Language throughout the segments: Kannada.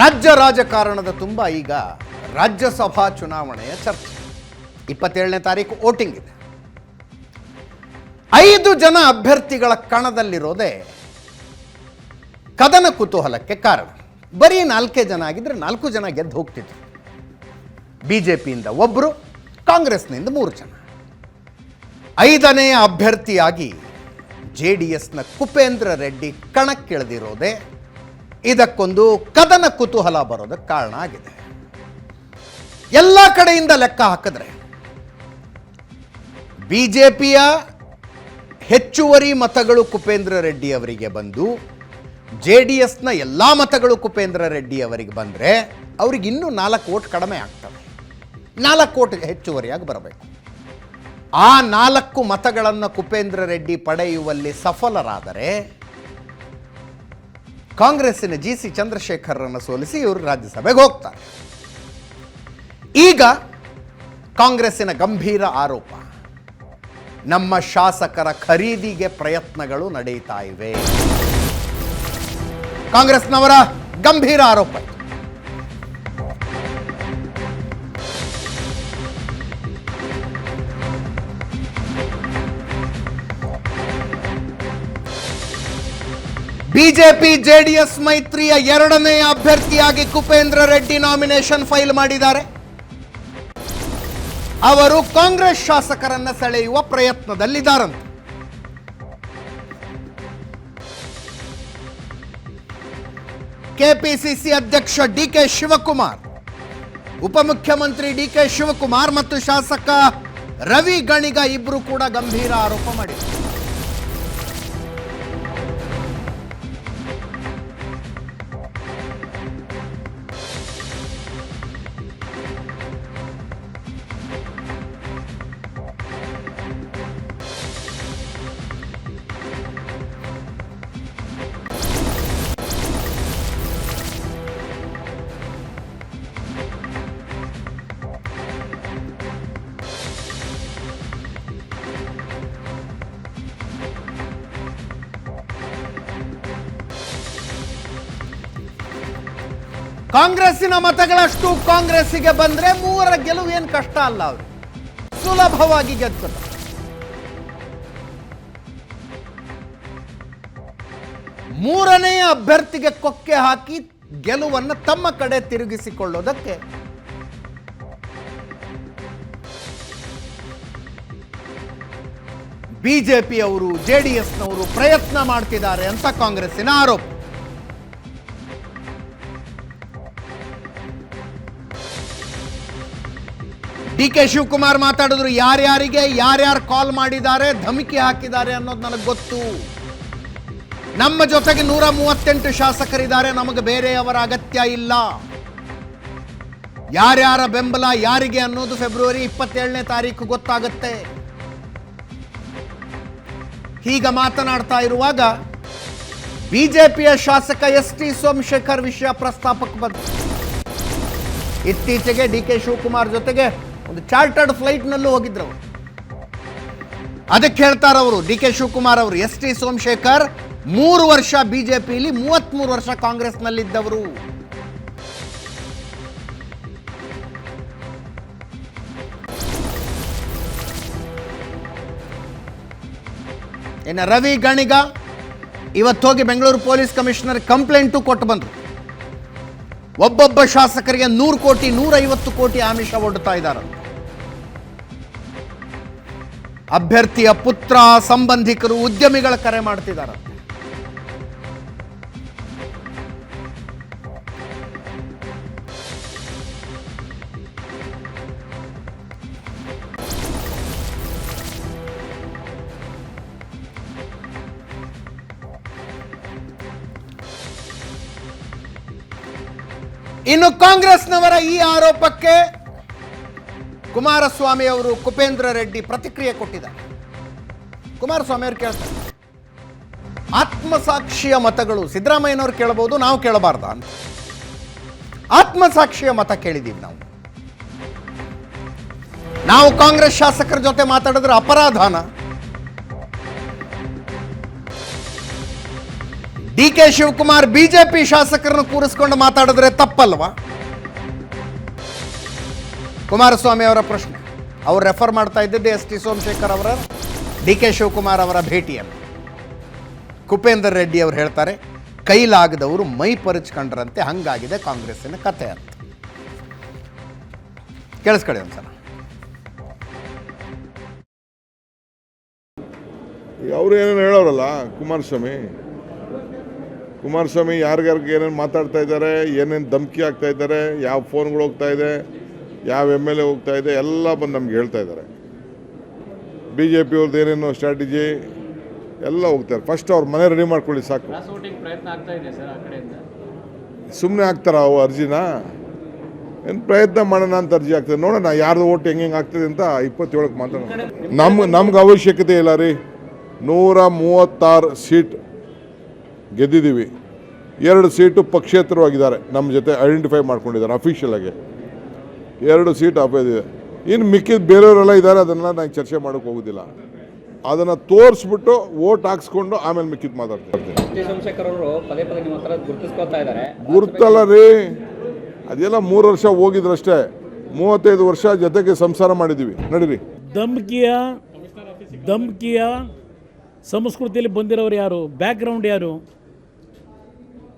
ರಾಜ್ಯ ರಾಜಕಾರಣದ ತುಂಬ ಈಗ ರಾಜ್ಯಸಭಾ ಚುನಾವಣೆಯ ಚರ್ಚೆ. ಇಪ್ಪತ್ತೇಳನೇ ತಾರೀಕು ವೋಟಿಂಗ್ ಇದೆ. ಐದು ಜನ ಅಭ್ಯರ್ಥಿಗಳ ಕಣದಲ್ಲಿರೋದೇ ಕದನ ಕುತೂಹಲಕ್ಕೆ ಕಾರಣ. ಬರೀ ನಾಲ್ಕೇ ಜನ ಆಗಿದ್ರೆ ನಾಲ್ಕು ಜನ ಗೆದ್ದು ಹೋಗ್ತಿದ್ರು. ಬಿ ಜೆ ಪಿಯಿಂದ ಒಬ್ಬರು ಕಾಂಗ್ರೆಸ್ನಿಂದ ಮೂರು ಜನ. ಐದನೇ ಅಭ್ಯರ್ಥಿಯಾಗಿ ಜೆ ಡಿ ಎಸ್ನ ಕುಪೇಂದ್ರ ರೆಡ್ಡಿ ಕಣಕ್ಕಿಳಿದಿರೋದೇ ಇದಕ್ಕೊಂದು ಕದನ ಕುತೂಹಲ ಬರೋದಕ್ಕೆ ಕಾರಣ ಆಗಿದೆ. ಎಲ್ಲ ಕಡೆಯಿಂದ ಲೆಕ್ಕ ಹಾಕಿದ್ರೆ ಬಿಜೆಪಿಯ ಹೆಚ್ಚುವರಿ ಮತಗಳು ಕುಪೇಂದ್ರ ರೆಡ್ಡಿ ಅವರಿಗೆ ಬಂದು ಜೆ ಡಿ ಎಸ್ನ ಎಲ್ಲ ಮತಗಳು ಕುಪೇಂದ್ರ ರೆಡ್ಡಿ ಅವರಿಗೆ ಬಂದರೆ ಅವ್ರಿಗೆ ಇನ್ನೂ ನಾಲ್ಕು ಓಟ್ ಕಡಿಮೆ ಆಗ್ತವೆ. ನಾಲ್ಕು ಓಟ್ ಹೆಚ್ಚುವರಿಯಾಗಿ ಬರಬೇಕು. ಆ ನಾಲ್ಕು ಮತಗಳನ್ನು ಕುಪೇಂದ್ರ ರೆಡ್ಡಿ ಪಡೆಯುವಲ್ಲಿ ಸಫಲರಾದರೆ ಕಾಂಗ್ರೆಸ್ಸಿನ ಜಿ ಸಿ ಚಂದ್ರಶೇಖರನ್ನು ಸೋಲಿಸಿ ಇವರು ರಾಜ್ಯಸಭೆಗೆ ಹೋಗ್ತಾರೆ. ಈಗ ಕಾಂಗ್ರೆಸ್ಸಿನ ಗಂಭೀರ ಆರೋಪ. ನಮ್ಮ ಶಾಸಕರ ಖರೀದಿಗೆ ಪ್ರಯತ್ನಗಳು ನಡೆಯುತ್ತಾ ಇವೆ. ಕಾಂಗ್ರೆಸ್ನವರ ಗಂಭೀರ ಆರೋಪ ಬಿಜೆಪಿ ಜೆಡಿಎಸ್ ಮೈತ್ರಿಯ ಎರಡನೇ ಅಭ್ಯರ್ಥಿಯಾಗಿ ಕುಪೇಂದ್ರ ರೆಡ್ಡಿ ನಾಮಿನೇಷನ್ ಫೈಲ್ ಮಾಡಿದ್ದಾರೆ. ಅವರು ಕಾಂಗ್ರೆಸ್ ಶಾಸಕರನ್ನ ಸೆಳೆಯುವ ಪ್ರಯತ್ನದಲ್ಲಿದ್ದಾರಂತೆ. ಕೆಪಿಸಿಸಿ ಅಧ್ಯಕ್ಷ ಡಿ ಕೆ ಶಿವಕುಮಾರ್, ಉಪಮುಖ್ಯಮಂತ್ರಿ ಡಿ ಕೆ ಶಿವಕುಮಾರ್ ಮತ್ತು ಶಾಸಕ ರವಿ ಗಣಿಗ ಇಬ್ಬರು ಕೂಡ ಗಂಭೀರ ಆರೋಪ ಮಾಡಿದ್ದಾರೆ. ಕಾಂಗ್ರೆಸ್ಸಿನ ಮತಗಳಷ್ಟು ಕಾಂಗ್ರೆಸ್ಸಿಗೆ ಬಂದ್ರೆ ಮೂವರ ಗೆಲುವು ಏನು ಕಷ್ಟ ಅಲ್ಲ ಅವರು ಸುಲಭವಾಗಿ ಗೆದ್ಕೊತಾರೆ ಮೂರನೆಯ ಅಭ್ಯರ್ಥಿಗೆ ಕೊಕ್ಕೆ ಹಾಕಿ ಗೆಲುವನ್ನು ತಮ್ಮ ಕಡೆ ತಿರುಗಿಸಿಕೊಳ್ಳೋದಕ್ಕೆ. ಬಿಜೆಪಿಯವರು, ಜೆ ಡಿ ಎಸ್ನವರು ಪ್ರಯತ್ನ ಮಾಡ್ತಿದ್ದಾರೆ ಅಂತ ಕಾಂಗ್ರೆಸ್ಸಿನ ಆರೋಪ. ಡಿ ಕೆ ಶಿವಕುಮಾರ್ ಮಾತಾಡಿದ್ರು, ಯಾರ್ಯಾರಿಗೆ, ಯಾರ್ಯಾರು ಕಾಲ್ ಮಾಡಿದ್ದಾರೆ, ಧಮಕಿ ಹಾಕಿದ್ದಾರೆ ಅನ್ನೋದು ನನಗೆ ಗೊತ್ತು. ನಮ್ಮ ಜೊತೆಗೆ ನೂರ ಮೂವತ್ತೆಂಟು ಶಾಸಕರಿದ್ದಾರೆ, ನಮಗೆ ಬೇರೆಯವರ ಅಗತ್ಯ ಇಲ್ಲ. ಯಾರ್ಯಾರ ಬೆಂಬಲ ಯಾರಿಗೆ ಅನ್ನೋದು ಫೆಬ್ರವರಿ ಇಪ್ಪತ್ತೇಳನೇ ತಾರೀಕು ಗೊತ್ತಾಗುತ್ತೆ. ಹೀಗ ಮಾತನಾಡ್ತಾ ಇರುವಾಗ ಬಿಜೆಪಿಯ ಶಾಸಕ ಎಸ್ ಟಿ ಸೋಮಶೇಖರ್ ವಿಷಯ ಪ್ರಸ್ತಾಪಕ್ಕೆ ಬಂತು ಇತ್ತೀಚೆಗೆ ಡಿ ಕೆ ಶಿವಕುಮಾರ್ ಜೊತೆಗೆ ಒಂದು ಚಾರ್ಟರ್ಡ್ ಫ್ಲೈಟ್ನಲ್ಲೂ ಹೋಗಿದ್ರು ಅವರು. ಅದಕ್ಕೆ ಹೇಳ್ತಾರೆ ಅವರು, ಡಿ ಕೆ ಶಿವಕುಮಾರ್ ಅವರು, ಎಸ್ ಟಿ ಸೋಮಶೇಖರ್, ಮೂರು ವರ್ಷ ಬಿಜೆಪಿಲಿ, ಮೂವತ್ಮೂರು ವರ್ಷ ಕಾಂಗ್ರೆಸ್ನಲ್ಲಿದ್ದವರು. ಇನ್ನು ರವಿ ಗಣಿಗ, ಇವತ್ತು ಹೋಗಿ ಬೆಂಗಳೂರು ಪೊಲೀಸ್ ಕಮಿಷನರ್ ಕಂಪ್ಲೇಂಟು ಕೊಟ್ಟು ಬಂದರು. ಒಬ್ಬೊಬ್ಬ ಶಾಸಕರಿಗೆ ನೂರು ಕೋಟಿ, ನೂರೈವತ್ತು ಕೋಟಿ ಆಮಿಷ ಒಡ್ಡುತ್ತಾ ಇದ್ದಾರೆ. ಅಭ್ಯರ್ಥಿಯ ಪುತ್ರ ಸಂಬಂಧಿಕರು ಉದ್ಯಮಿಗಳ ಕರೆ ಮಾಡ್ತಿದ್ದಾರೆ. ಇನ್ನು ಕಾಂಗ್ರೆಸ್ನವರ ಈ ಆರೋಪಕ್ಕೆ ಕುಮಾರಸ್ವಾಮಿ ಅವರು ಕುಪೇಂದ್ರ ರೆಡ್ಡಿ ಪ್ರತಿಕ್ರಿಯೆ ಕೊಟ್ಟಿದ್ದಾರೆ. ಕುಮಾರಸ್ವಾಮಿ ಅವರು ಕೇಳ್ತಾರೆ ಆತ್ಮಸಾಕ್ಷಿಯ ಮತಗಳು, ಸಿದ್ದರಾಮಯ್ಯನವ್ರು ಕೇಳಬಹುದು ನಾವು ಕೇಳಬಾರ್ದ ಅಂತ. ಆತ್ಮಸಾಕ್ಷಿಯ ಮತ ಕೇಳಿದ್ದೀವಿ ನಾವು. ನಾವು ಕಾಂಗ್ರೆಸ್ ಶಾಸಕರ ಜೊತೆ ಮಾತಾಡಿದ್ರೆ ಅಪರಾಧಾನ. ಡಿ ಕೆ ಶಿವಕುಮಾರ್ ಬಿಜೆಪಿ ಶಾಸಕರನ್ನು ಕೂರಿಸ್ಕೊಂಡು ಮಾತಾಡಿದ್ರೆ ತಪ್ಪಲ್ವಾ? ಕುಮಾರಸ್ವಾಮಿ ಅವರ ಪ್ರಶ್ನೆ. ಅವ್ರು ರೆಫರ್ ಮಾಡ್ತಾ ಇದ್ದದ್ದು ಎಸ್ ಟಿ ಸೋಮಶೇಖರ್ ಅವರ, ಡಿ ಕೆ ಶಿವಕುಮಾರ್ ಅವರ ಭೇಟಿಯನ್ನು ಕುಪೇಂದರ್ ರೆಡ್ಡಿ ಅವರು ಹೇಳ್ತಾರೆ ಕೈಲಾಗದವರು ಮೈ ಪರಿಚ್ಕೊಂಡ್ರಂತೆ, ಹಂಗಾಗಿದೆ ಕಾಂಗ್ರೆಸ್ಸಿನ ಕತೆ ಅಂತ. ಕೇಳಿಸ್ಕೊಳ್ಳಿ ಒಂದ್ಸಲ. ಸಲ ಅವ್ರು ಏನೇನು ಹೇಳೋರಲ್ಲ, ಕುಮಾರಸ್ವಾಮಿ? ಕುಮಾರಸ್ವಾಮಿ ಯಾರಿಗಾರಿಗೆ ಏನೇನು ಮಾತಾಡ್ತಾ ಇದ್ದಾರೆ, ಏನೇನು ಧಮಕಿ ಆಗ್ತಾ ಇದ್ದಾರೆ, ಯಾವ ಫೋನ್ಗಳು ಹೋಗ್ತಾ ಇದೆ ಯಾವ ಎಂ ಎಲ್ ಎ ಹೋಗ್ತಾ ಇದೆ ಎಲ್ಲ ಬಂದು ನಮ್ಗೆ ಹೇಳ್ತಾ ಇದ್ದಾರೆ. ಬಿ ಜೆ ಪಿ ಅವ್ರದ್ದು ಏನೇನು ಸ್ಟ್ರಾಟಜಿ ಎಲ್ಲ ಹೋಗ್ತಾರೆ ಫಸ್ಟ್ ಅವ್ರ ಮನೆ ರೆಡಿ ಮಾಡ್ಕೊಳ್ಳಿ ಸಾಕು. ಸುಮ್ಮನೆ ಹಾಕ್ತಾರ ಅವು ಅರ್ಜಿನ? ಏನು ಪ್ರಯತ್ನ ಮಾಡೋಣ ಅಂತ ಅರ್ಜಿ ಆಗ್ತದೆ. ನೋಡೋಣ ಯಾರ್ದು ಓಟ್ ಹೆಂಗೆ ಹೆಂಗೆ ಆಗ್ತದೆ ಅಂತ ಇಪ್ಪತ್ತೇಳಕ್ಕೆ ಮಾತಾಡೋಣ. ನಮ್ಗೆ ನಮ್ಗೆ ಅವಶ್ಯಕತೆ ಇಲ್ಲ ರೀ. ನೂರ ಮೂವತ್ತಾರು ಸೀಟ್ ಗೆದ್ದಿದ್ದೀವಿ ಎರಡು ಸೀಟು ಪಕ್ಷೇತರವಾಗಿದ್ದಾರೆ. ನಮ್ಮ ಜೊತೆ ಐಡೆಂಟಿಫೈ ಮಾಡ್ಕೊಂಡಿದ್ದಾರೆ ಅಫಿಷಿಯಲ್ ಆಗಿ. ಎರಡು ಸೀಟ್ ಅಪೇದಿದೆ ಇನ್ನು ಮಿಕ್ಕಿದ ಬೇರೆಯವರೆಲ್ಲ ಇದ್ದಾರೆ ಅದನ್ನೆಲ್ಲ ನಾನು ಚರ್ಚೆ ಮಾಡೋಕೆ ಹೋಗೋದಿಲ್ಲ. ಅದನ್ನು ತೋರಿಸ್ಬಿಟ್ಟು ಓಟ್ ಹಾಕ್ಸ್ಕೊಂಡು ಆಮೇಲೆ ಮಿಕ್ಕಿದ್ದು ಮಾತಾಡ್ತೀನಿ. ಟಿ ಸೋಮಶೇಖರ್ ಅವರು ಪದೇ ಪದೇ ನಿಮ್ಮ ಗುರುತಿಸ್ಕೊತಾ ಇದ್ದಾರೆ. ಗುರ್ತಲ್ಲ ರೀ. ಅದೆಲ್ಲ ಮೂರು ವರ್ಷ ಹೋಗಿದ್ರಷ್ಟೇ. ಮೂವತ್ತೈದು ವರ್ಷ ಜೊತೆಗೆ ಸಂಸಾರ ಮಾಡಿದ್ದೀವಿ ನಡೀರಿ. ಧಮ್ಕಿಯ ಧಮ್ಕಿಯ ಸಂಸ್ಕೃತಿಯಲ್ಲಿ ಬಂದಿರೋರು ಯಾರು? ಬ್ಯಾಕ್ಗ್ರೌಂಡ್ ಯಾರು?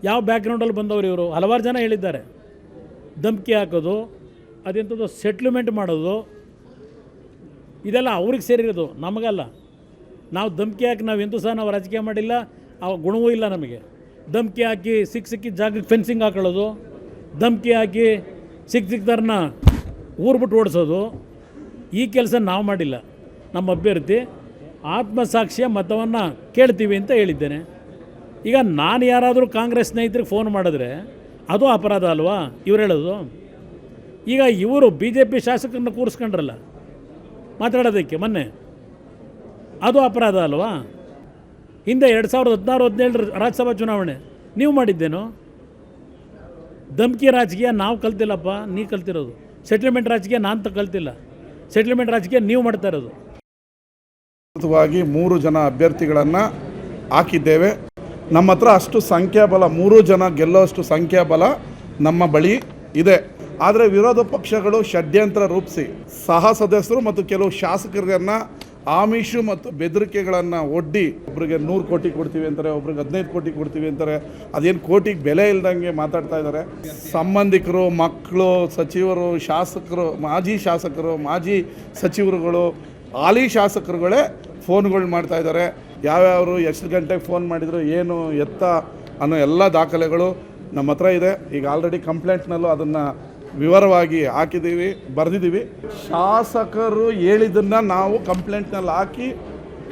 ಯಾವ ಬ್ಯಾಕ್ಗ್ರೌಂಡಲ್ಲಿ ಬಂದವರು ಇವರು? ಹಲವಾರು ಜನ ಹೇಳಿದ್ದಾರೆ. ಧಮ್ಕಿ ಹಾಕೋದು ಅದೆಂಥದ್ದು ಸೆಟ್ಲ್ಮೆಂಟ್ ಮಾಡೋದು? ಇದೆಲ್ಲ ಅವ್ರಿಗೆ ಸೇರಿರೋದು, ನಮಗಲ್ಲ. ನಾವು ಧಮ್ಕಿ ಹಾಕಿ ನಾವು ಎಂದೂ ಸಹ ನಾವು ರಾಜಕೀಯ ಮಾಡಿಲ್ಲ, ಆ ಗುಣವೂ ಇಲ್ಲ ನಮಗೆ. ಧಮ್ಕಿ ಹಾಕಿ ಸಿಕ್ಕ ಸಿಕ್ಕಿದ ಜಾಗಕ್ಕೆ ಫೆನ್ಸಿಂಗ್ ಹಾಕೊಳ್ಳೋದು, ಧಮ್ಕಿ ಹಾಕಿ ಸಿಕ್ಕ ಸಿಕ್ಕಿದಾರನ್ನ ಊರು ಬಿಟ್ಟು ಓಡಿಸೋದು, ಈ ಕೆಲಸ ನಾವು ಮಾಡಿಲ್ಲ, ನಮ್ಮ ಅಭ್ಯರ್ಥಿ. ಆತ್ಮಸಾಕ್ಷಿಯ ಮತವನ್ನು ಕೇಳ್ತೀವಿ ಅಂತ ಹೇಳಿದ್ದೇನೆ. ಈಗ ನಾನು ಯಾರಾದರೂ ಕಾಂಗ್ರೆಸ್ ಸ್ನೇಹಿತರಿಗೆ ಫೋನ್ ಮಾಡಿದ್ರೆ ಅದು ಅಪರಾಧ ಅಲ್ವಾ? ಇವ್ರು ಹೇಳೋದು? ಈಗ ಇವರು ಬಿ ಜೆ ಪಿ ಶಾಸಕರನ್ನ ಕೂರಿಸ್ಕೊಂಡ್ರಲ್ಲ, ಮಾತಾಡೋದಕ್ಕೆ ಮೊನ್ನೆ. ಅದು ಅಪರಾಧ ಅಲ್ವಾ? ಹಿಂದೆ ಎರಡು ಸಾವಿರದ ಹದಿನಾರು, ಹದಿನೇಳರ ರಾಜ್ಯಸಭಾ ಚುನಾವಣೆ. ನೀವು ಮಾಡಿದ್ದೇನು? ಧಮ್ಕಿ ರಾಜಕೀಯ ನಾವು ಕಲ್ತಿಲ್ಲಪ್ಪ, ನೀ ಕಲ್ತಿರೋದು. ಸೆಟ್ಲ್ಮೆಂಟ್ ರಾಜಕೀಯ ನಾನು ತ ಕಲ್ತಿಲ್ಲ. ಸೆಟ್ಲ್ಮೆಂಟ್ ರಾಜಕೀಯ ನೀವು ಮಾಡ್ತಾ ಇರೋದು. ಮೂರು ಜನ ಅಭ್ಯರ್ಥಿಗಳನ್ನು ಹಾಕಿದ್ದೇವೆ. ನಮ್ಮ ಹತ್ರ ಅಷ್ಟು ಸಂಖ್ಯಾಬಲ, ಮೂರು ಜನ ಗೆಲ್ಲೋಷ್ಟು ಸಂಖ್ಯಾಬಲ ನಮ್ಮ ಬಳಿ ಇದೆ. ಆದರೆ ವಿರೋಧ ಪಕ್ಷಗಳು ಷಡ್ಯಂತ್ರ ರೂಪಿಸಿ ಸಹ ಸದಸ್ಯರು ಮತ್ತು ಕೆಲವು ಶಾಸಕರನ್ನ ಆಮಿಷು ಮತ್ತು ಬೆದರಿಕೆಗಳನ್ನು ಒಡ್ಡಿ ಒಬ್ರಿಗೆ ನೂರು ಕೋಟಿ ಕೊಡ್ತೀವಿ ಅಂತಾರೆ, ಒಬ್ರಿಗೆ ಹದಿನೈದು ಕೋಟಿ ಕೊಡ್ತೀವಿ ಅಂತಾರೆ. ಅದೇನು ಕೋಟಿಗೆ ಬೆಲೆ ಇಲ್ದಂಗೆ ಮಾತಾಡ್ತಾ ಇದ್ದಾರೆ. ಸಂಬಂಧಿಕರು, ಮಕ್ಕಳು, ಸಚಿವರು, ಶಾಸಕರು, ಮಾಜಿ ಶಾಸಕರು, ಮಾಜಿ ಸಚಿವರುಗಳು, ಹಾಲಿ ಶಾಸಕರುಗಳೇ ಫೋನ್ಗಳು ಮಾಡ್ತಾ ಇದ್ದಾರೆ. ಯಾವ್ಯಾವರು ಎಷ್ಟು ಗಂಟೆಗೆ ಫೋನ್ ಮಾಡಿದರು, ಏನು ಎತ್ತ ಅನ್ನೋ ಎಲ್ಲ ದಾಖಲೆಗಳು ನಮ್ಮ ಹತ್ರ ಇದೆ. ಈಗ ಆಲ್ರೆಡಿ ಕಂಪ್ಲೇಂಟ್ನಲ್ಲೂ ಅದನ್ನು ವಿವರವಾಗಿ ಹಾಕಿದ್ದೀವಿ, ಬರೆದಿದ್ದೀವಿ. ಶಾಸಕರು ಹೇಳಿದ್ದನ್ನು ನಾವು ಕಂಪ್ಲೇಂಟ್ನಲ್ಲಿ ಹಾಕಿ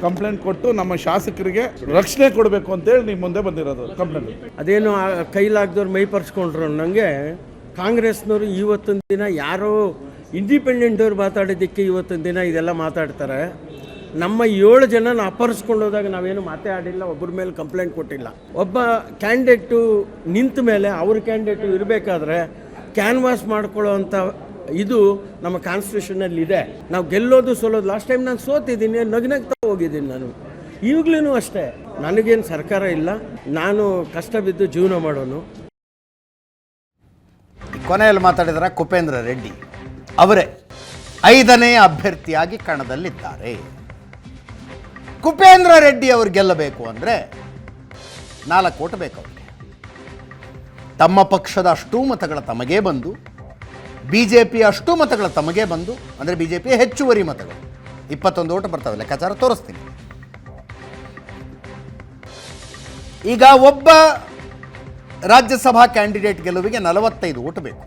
ಕಂಪ್ಲೇಂಟ್ ಕೊಟ್ಟು ನಮ್ಮ ಶಾಸಕರಿಗೆ ರಕ್ಷಣೆ ಕೊಡಬೇಕು ಅಂತೇಳಿ ನಿಮ್ಮ ಮುಂದೆ ಬಂದಿರೋದು ಕಂಪ್ಲೇಂಟ್. ಅದೇನು ಕೈಲಾಗ್ದವ್ರು ಮೈ ಪರ್ಸ್ಕೊಂಡ್ರು ನನಗೆ ಕಾಂಗ್ರೆಸ್ನವರು ಇವತ್ತಿನ ದಿನ ಯಾರೋ ಇಂಡಿಪೆಂಡೆಂಟವ್ರು ಮಾತಾಡಿದ್ದಕ್ಕೆ ಇವತ್ತಿನ ದಿನ ಇದೆಲ್ಲ ಮಾತಾಡ್ತಾರೆ. ನಮ್ಮ ಏಳು ಜನನ ಅಪಹರಿಸ್ಕೊಂಡು ಹೋದಾಗ ನಾವೇನು ಮಾತೇ ಆಡಿಲ್ಲ ಒಬ್ಬರ ಮೇಲೆ ಕಂಪ್ಲೇಂಟ್ ಕೊಟ್ಟಿಲ್ಲ. ಒಬ್ಬ ಕ್ಯಾಂಡಿಡೇಟು ನಿಂತ ಮೇಲೆ ಅವ್ರ ಕ್ಯಾಂಡಿಡೇಟು ಇರಬೇಕಾದ್ರೆ ಕ್ಯಾನ್ವಾಸ್ ಮಾಡ್ಕೊಳ್ಳೋ ಅಂಥ ಇದು ನಮ್ಮ ಕಾನ್ಸ್ಟಿಟ್ಯೂಷನಲ್ಲಿ ಇದೆ. ನಾವು ಗೆಲ್ಲೋದು ಸೋಲೋದು ಲಾಸ್ಟ್ ಟೈಮ್ ನಾನು ಸೋತಿದ್ದೀನಿ, ನಗ್ನಗ್ತಾ ಹೋಗಿದ್ದೀನಿ ನಾನು. ಈಗಲೂ ಅಷ್ಟೇ. ನನಗೇನು ಸರ್ಕಾರ ಇಲ್ಲ. ನಾನು ಕಷ್ಟ ಬಿದ್ದು ಜೀವನ ಮಾಡೋನು. ಕೊನೆಯಲ್ಲಿ ಮಾತಾಡಿದ್ರ ಕುಪೇಂದ್ರ ರೆಡ್ಡಿ. ಅವರೇ ಐದನೇ ಅಭ್ಯರ್ಥಿಯಾಗಿ ಕಣದಲ್ಲಿದ್ದಾರೆ. ಕುಪೇಂದ್ರ ರೆಡ್ಡಿ ಅವರು ಗೆಲ್ಲಬೇಕು ಅಂದರೆ ನಾಲ್ಕು ಓಟ್ ಬೇಕು ತಮ್ಮ ಪಕ್ಷದ ಅಷ್ಟೂ ಮತಗಳ ತಮಗೇ ಬಂದು ಬಿ ಜೆ ಪಿ ಅಷ್ಟೂ ಮತಗಳ ತಮಗೇ ಬಂದು, ಅಂದರೆ ಬಿ ಜೆ ಪಿ ಹೆಚ್ಚುವರಿ ಮತಗಳು. ಇಪ್ಪತ್ತೊಂದು ಓಟ ಬರ್ತವೆ, ಲೆಕ್ಕಾಚಾರ ತೋರಿಸ್ತೀನಿ. ಈಗ ಒಬ್ಬ ರಾಜ್ಯಸಭಾ ಕ್ಯಾಂಡಿಡೇಟ್ ಗೆಲುವಿಗೆ ನಲವತ್ತೈದು ಓಟ್ ಬೇಕು.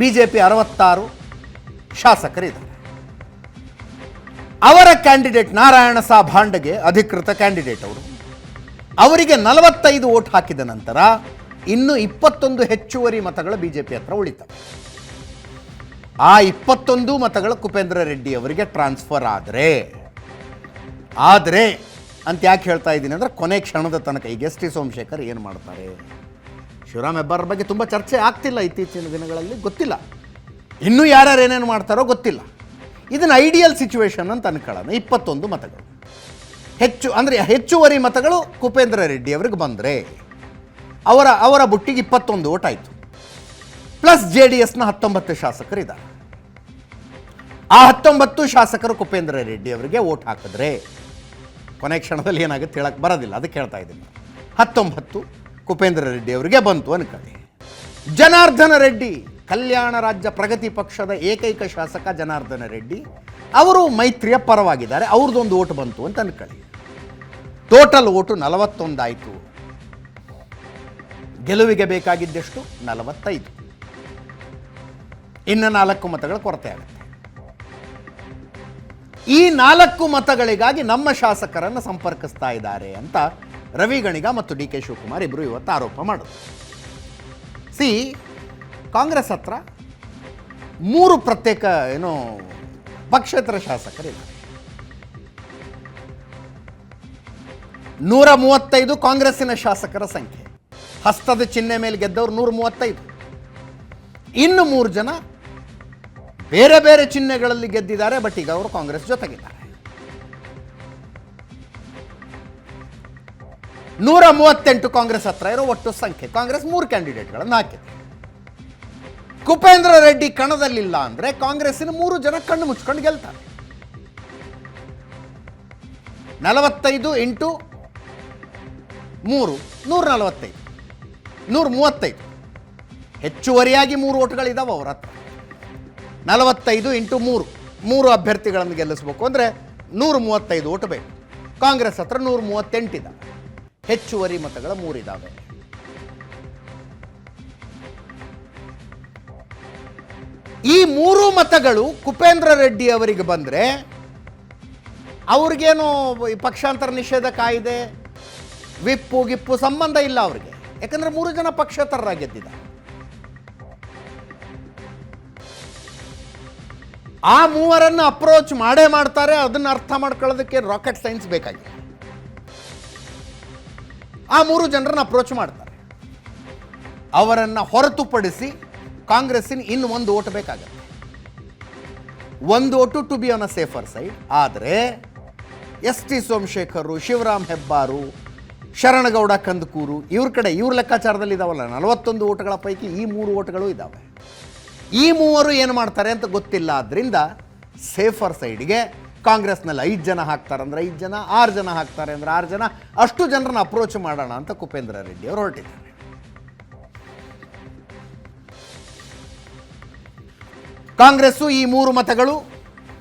ಬಿ ಜೆ ಪಿ ಅರವತ್ತಾರು, ಶಾಸಕರಿದ್ದಾರೆ. ಅವರ ಕ್ಯಾಂಡಿಡೇಟ್ ನಾರಾಯಣ ಸಾ ಭಾಂಡಗೆ ಅಧಿಕೃತ ಕ್ಯಾಂಡಿಡೇಟ್ ಅವರು. ಅವರಿಗೆ ನಲವತ್ತೈದು ಓಟ್ ಹಾಕಿದ ನಂತರ ಇನ್ನು ಇಪ್ಪತ್ತೊಂದು ಹೆಚ್ಚುವರಿ ಮತಗಳು ಬಿ ಜೆ ಪಿ ಹತ್ರ ಉಳಿತವೆ ಆ ಇಪ್ಪತ್ತೊಂದು ಮತಗಳು ಕುಪೇಂದ್ರ ರೆಡ್ಡಿ ಅವರಿಗೆ ಟ್ರಾನ್ಸ್ಫರ್ ಆದರೆ ಆದರೆ ಅಂತ ಯಾಕೆ ಹೇಳ್ತಾ ಇದ್ದೀನಿ ಅಂದರೆ ಕೊನೆ ಕ್ಷಣದ ತನಕ ಈಗ ಎಸ್ ಟಿ ಸೋಮಶೇಖರ್ ಏನು ಮಾಡ್ತಾರೆ? ಶಿವರಾಮ್ ಹೆಬ್ಬಾರ್ ಬಗ್ಗೆ ತುಂಬ ಚರ್ಚೆ ಆಗ್ತಿಲ್ಲ ಇತ್ತೀಚಿನ ದಿನಗಳಲ್ಲಿ, ಗೊತ್ತಿಲ್ಲ. ಇನ್ನೂ ಯಾರ್ಯಾರು ಏನೇನು ಮಾಡ್ತಾರೋ ಗೊತ್ತಿಲ್ಲ. ಇದನ್ನು ಐಡಿಯಲ್ ಸಿಚುವೇಶನ್ ಅಂತ ಅನ್ಕೊಳ್ಳೋಣ. ಇಪ್ಪತ್ತೊಂದು ಮತಗಳು. ಹೆಚ್ಚು, ಅಂದರೆ ಹೆಚ್ಚುವರಿ ಮತಗಳು ಕುಪೇಂದ್ರ ರೆಡ್ಡಿ ಅವ್ರಿಗೆ ಬಂದರೆ ಅವರ ಅವರ ಬುಟ್ಟಿಗೆ ಇಪ್ಪತ್ತೊಂದು ಓಟ್ ಆಯಿತು ಪ್ಲಸ್ ಜೆ ಡಿ ಎಸ್ನ ಹತ್ತೊಂಬತ್ತು ಶಾಸಕರಿದ್ದಾರೆ. ಆ ಹತ್ತೊಂಬತ್ತು ಶಾಸಕರು ಕುಪೇಂದ್ರ ರೆಡ್ಡಿ ಅವರಿಗೆ ಓಟ್ ಹಾಕಿದ್ರೆ ಕೊನೆ ಕ್ಷಣದಲ್ಲಿ ಏನಾಗುತ್ತೆ ಹೇಳಕ್ಕೆ ಬರೋದಿಲ್ಲ, ಅದಕ್ಕೆ ಹೇಳ್ತಾ ಇದ್ದೀನಿ. ಹತ್ತೊಂಬತ್ತು ಕುಪೇಂದ್ರ ರೆಡ್ಡಿ ಅವರಿಗೆ ಬಂತು ಅನ್ಕೊಳ್ಳಿ ಜನಾರ್ದನ ರೆಡ್ಡಿ, ಕಲ್ಯಾಣ ರಾಜ್ಯ ಪ್ರಗತಿ ಪಕ್ಷದ ಏಕೈಕ ಶಾಸಕ ಜನಾರ್ದನ ರೆಡ್ಡಿ, ಅವರು ಮೈತ್ರಿಯ ಪರವಾಗಿದ್ದಾರೆ, ಅವ್ರದ್ದೊಂದು ಓಟ್ ಬಂತು ಅಂತ ಅನ್ಕೊಳ್ಳಿ ಟೋಟಲ್ ಓಟು ನಲವತ್ತೊಂದಾಯಿತು. ಗೆಲುವಿಗೆ ಬೇಕಾಗಿದ್ದಷ್ಟು? ನಲವತ್ತೈದು. ಇನ್ನು ನಾಲ್ಕು ಮತಗಳ ಕೊರತೆ ಆಗುತ್ತೆ. ಈ ನಾಲ್ಕು ಮತಗಳಿಗಾಗಿ ನಮ್ಮ ಶಾಸಕರನ್ನು ಸಂಪರ್ಕಿಸ್ತಾ ಇದ್ದಾರೆ ಅಂತ ರವಿ ಗಣಿಗ ಮತ್ತು ಡಿ ಕೆ ಶಿವಕುಮಾರ್ ಇಬ್ಬರು ಇವತ್ತು ಆರೋಪ ಮಾಡೋದು. ಸಿ, ಕಾಂಗ್ರೆಸ್ ಹತ್ರ ಮೂರು ಪ್ರತ್ಯೇಕ ಏನು ಪಕ್ಷೇತರ ಶಾಸಕರಿದ್ದಾರೆ. ನೂರ ಮೂವತ್ತೈದು ಕಾಂಗ್ರೆಸ್ಸಿನ ಶಾಸಕರ ಸಂಖ್ಯೆ. ಹಸ್ತದ ಚಿಹ್ನೆ ಮೇಲೆ ಗೆದ್ದವರು ನೂರ ಮೂವತ್ತೈದು. ಇನ್ನು ಮೂರು ಜನ ಬೇರೆ ಬೇರೆ ಚಿಹ್ನೆಗಳಲ್ಲಿ ಗೆದ್ದಿದ್ದಾರೆ, ಬಟ್ ಈಗ ಅವರು ಕಾಂಗ್ರೆಸ್ ಜೊತೆಗಿದ್ದಾರೆ. ನೂರ ಮೂವತ್ತೆಂಟು ಕಾಂಗ್ರೆಸ್ ಹತ್ರ ಇರೋ ಒಟ್ಟು ಸಂಖ್ಯೆ, ಕಾಂಗ್ರೆಸ್ ಮೂರು ಕ್ಯಾಂಡಿಡೇಟ್ಗಳನ್ನು ಹಾಕಿದೆ. ಕುಪೇಂದ್ರ ರೆಡ್ಡಿ ಕಣದಲ್ಲಿಲ್ಲ ಅಂದ್ರೆ ಕಾಂಗ್ರೆಸ್ಸಿನ ಮೂರು ಜನ ಕಣ್ಣು ಮುಚ್ಕೊಂಡು ಗೆಲ್ತಾರೆ. ನಲವತ್ತೈದು ಇಂಟು ಮೂರು, ನೂರ ನಲವತ್ತೈದು. ನೂರ ಮೂವತ್ತೈದು ಹೆಚ್ಚುವರಿಯಾಗಿ ಮೂರು ಓಟ್ಗಳಿದ್ದಾವೆ ಅವ್ರ ಹತ್ರ. ನಲವತ್ತೈದು ಇಂಟು ಮೂರು. ಮೂರು ಅಭ್ಯರ್ಥಿಗಳನ್ನು ಗೆಲ್ಲಿಸಬೇಕು ಅಂದರೆ ನೂರ ಮೂವತ್ತೈದು ಓಟು ಬೇಕು. ಕಾಂಗ್ರೆಸ್ ಹತ್ರ ನೂರ ಮೂವತ್ತೆಂಟಿದೆ ಹೆಚ್ಚುವರಿ ಮತಗಳ ಮೂರಿದ್ದಾವೆ ಈ ಮೂರು ಮತಗಳು ಕುಪೇಂದ್ರ ರೆಡ್ಡಿ ಅವರಿಗೆ ಬಂದರೆ ಅವ್ರಿಗೇನು ಪಕ್ಷಾಂತರ ನಿಷೇಧ ಕಾಯ್ದೆ, ವಿಪ್ಪು ಗಿಪ್ಪು ಸಂಬಂಧ ಇಲ್ಲ ಅವರಿಗೆ. ಯಾಕಂದ್ರೆ ಮೂರು ಜನ ಪಕ್ಷೇತರರ ಗೆದ್ದಿದ ಆ ಮೂವರನ್ನು ಅಪ್ರೋಚ್ ಮಾಡೇ ಮಾಡ್ತಾರೆ, ಅದನ್ನು ಅರ್ಥ ಮಾಡ್ಕೊಳ್ಳೋದಕ್ಕೆ ರಾಕೆಟ್ ಸೈನ್ಸ್ ಬೇಕಾಗಿ ಆ ಮೂರು ಜನರನ್ನ ಅಪ್ರೋಚ್ ಮಾಡ್ತಾರೆ. ಅವರನ್ನು ಹೊರತುಪಡಿಸಿ ಕಾಂಗ್ರೆಸ್ಸಿನ ಇನ್ನು ಒಂದು ಓಟ್ ಬೇಕಾಗತ್ತೆ. ಒಂದು vote to be on a safer side ಆದರೆ ಎಸ್ ಟಿ ಸೋಮಶೇಖರ್, ಶಿವರಾಮ್ ಹೆಬ್ಬಾರು ಶರಣಗೌಡ, ಕಂದಕೂರು, ಇವ್ರ ಕಡೆ ಇವ್ರ ಲೆಕ್ಕಾಚಾರದಲ್ಲಿ ಇದಾವಲ್ಲ, ನಲವತ್ತೊಂದು ಓಟಗಳ ಪೈಕಿ ಈ ಮೂರು ಓಟಗಳು ಇದ್ದಾವೆ ಈ ಮೂವರು ಏನು ಮಾಡ್ತಾರೆ ಅಂತ ಗೊತ್ತಿಲ್ಲ ಆದ್ದರಿಂದ ಸೇಫರ್ ಸೈಡ್ಗೆ ಕಾಂಗ್ರೆಸ್ನಲ್ಲಿ ಐದು ಜನ ಹಾಕ್ತಾರೆ ಅಂದ್ರೆ ಐದು ಜನ, ಆರು ಜನ ಹಾಕ್ತಾರೆ ಅಂದ್ರೆ ಆರು ಜನ, ಅಷ್ಟು ಜನರನ್ನ ಅಪ್ರೋಚ್ ಮಾಡೋಣ ಅಂತ ಕುಪೇಂದ್ರ ರೆಡ್ಡಿ ಅವರು ಹೊರಟಿದ್ದಾರೆ. ಕಾಂಗ್ರೆಸ್ಸು ಈ ಮೂರು ಮತಗಳು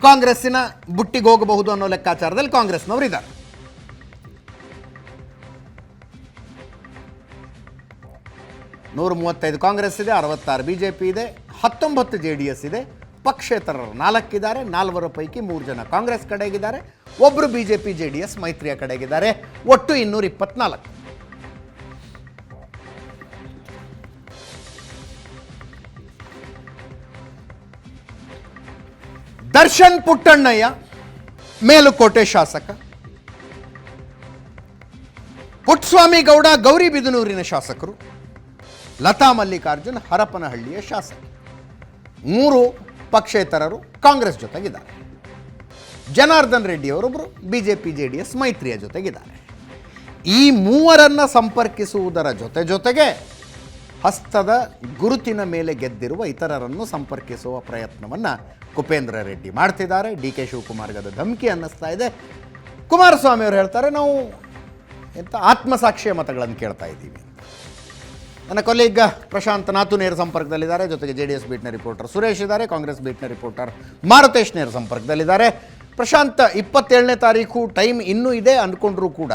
ಕಾಂಗ್ರೆಸ್ಸಿನ ಬುಟ್ಟಿಗೆ ಹೋಗಬಹುದು ಅನ್ನೋ ಲೆಕ್ಕಾಚಾರದಲ್ಲಿ ಕಾಂಗ್ರೆಸ್ನವರು ಇದ್ದಾರೆ. ನೂರ ಮೂವತ್ತೈದು ಕಾಂಗ್ರೆಸ್ ಇದೆ, ಅರವತ್ತಾರು ಬಿ ಜೆ ಪಿ ಇದೆ, ಹತ್ತೊಂಬತ್ತು ಜೆ ಡಿ ಎಸ್ ಇದೆ. ಪಕ್ಷೇತರರು ನಾಲ್ಕಿದ್ದಾರೆ, ನಾಲ್ವರ ಪೈಕಿ ಮೂರು ಜನ ಕಾಂಗ್ರೆಸ್ ಕಡೆಗಿದ್ದಾರೆ ಒಬ್ಬರು B J P J D S ಮೈತ್ರಿಯ ಕಡೆಗಿದ್ದಾರೆ. ಒಟ್ಟು ಇನ್ನೂರ ಇಪ್ಪತ್ನಾಲ್ಕು. ದರ್ಶನ್ ಪುಟ್ಟಣ್ಣಯ್ಯ, ಮೇಲುಕೋಟೆ ಶಾಸಕ. ಪುಟ್ಸ್ವಾಮಿ ಗೌಡ ಗೌರಿಬಿದನೂರಿನ ಶಾಸಕರು. ಲತಾ ಮಲ್ಲಿಕಾರ್ಜುನ್ ಹರಪನಹಳ್ಳಿಯ ಶಾಸಕ. ಮೂರು ಪಕ್ಷೇತರರು ಕಾಂಗ್ರೆಸ್ ಜೊತೆಗಿದ್ದಾರೆ. ಜನಾರ್ದನ್ ರೆಡ್ಡಿ ಅವರೊಬ್ಬರು B J P J D S ಮೈತ್ರಿಯ ಜೊತೆಗಿದ್ದಾರೆ. ಈ ಮೂವರನ್ನು ಸಂಪರ್ಕಿಸುವುದರ ಜೊತೆ ಜೊತೆಗೆ ಹಸ್ತದ ಗುರುತಿನ ಮೇಲೆ ಗೆದ್ದಿರುವ ಇತರರನ್ನು ಸಂಪರ್ಕಿಸುವ ಪ್ರಯತ್ನವನ್ನು ಕುಪೇಂದ್ರ ರೆಡ್ಡಿ ಮಾಡ್ತಿದ್ದಾರೆ. ಡಿ ಕೆ ಶಿವಕುಮಾರ್ಗದ ಧಮಕಿ ಅನ್ನಿಸ್ತಾ ಇದೆ. ಕುಮಾರಸ್ವಾಮಿ ಅವರು ಹೇಳ್ತಾರೆ, ನಾವು ಎಂಥ ಆತ್ಮಸಾಕ್ಷಿಯ ಮತಗಳನ್ನು ಕೇಳ್ತಾ ಇದ್ದೀವಿ ನನ್ನ ಕೊಲೀಗ್ ಪ್ರಶಾಂತ್ ನಾತು ನೇರ ಸಂಪರ್ಕದಲ್ಲಿದ್ದಾರೆ. ಜೊತೆಗೆ ಜೆ ಡಿ ಎಸ್ ಬೀಟ್ನ ರಿಪೋರ್ಟರ್ ಸುರೇಶ್ ಇದ್ದಾರೆ. ಕಾಂಗ್ರೆಸ್ ಬೀಟ್ನ ರಿಪೋರ್ಟರ್ ಮಾರುತೇಶ್ ನೇರ ಸಂಪರ್ಕದಲ್ಲಿದ್ದಾರೆ. ಪ್ರಶಾಂತ್, ಇಪ್ಪತ್ತೇಳನೇ ತಾರೀಕು ಟೈಮ್ ಇನ್ನೂ ಇದೆ ಅಂದ್ಕೊಂಡ್ರೂ ಕೂಡ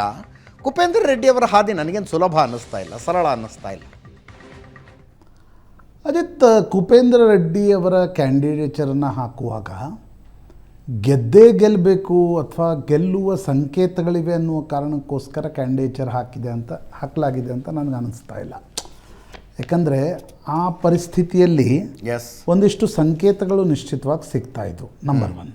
ಕುಪೇಂದ್ರ ರೆಡ್ಡಿ ಅವರ ಹಾದಿ ನನಗೇನು ಸುಲಭ ಅನ್ನಿಸ್ತಾ ಇಲ್ಲ, ಸರಳ ಅನ್ನಿಸ್ತಾ ಇಲ್ಲ. ಅಜಿತ್, ಕುಪೇಂದ್ರ ರೆಡ್ಡಿ ಅವರ ಕ್ಯಾಂಡಿಡೇಚರನ್ನು ಹಾಕುವಾಗ ಗೆದ್ದೇ ಗೆಲ್ಲಬೇಕು ಅಥವಾ ಗೆಲ್ಲುವ ಸಂಕೇತಗಳಿವೆ ಅನ್ನುವ ಕಾರಣಕ್ಕೋಸ್ಕರ ಕ್ಯಾಂಡಿಡೇಚರ್ ಹಾಕಿದೆ ಅಂತ, ಹಾಕಲಾಗಿದೆ ಅಂತ ನನಗೆ ಅನ್ನಿಸ್ತಾ ಇಲ್ಲ. ಯಾಕಂದರೆ ಆ ಪರಿಸ್ಥಿತಿಯಲ್ಲಿ ಎಸ್ ಒಂದಿಷ್ಟು ಸಂಕೇತಗಳು ನಿಶ್ಚಿತವಾಗಿ ಸಿಗ್ತಾ ಇದ್ವು. ನಂಬರ್ ಒನ್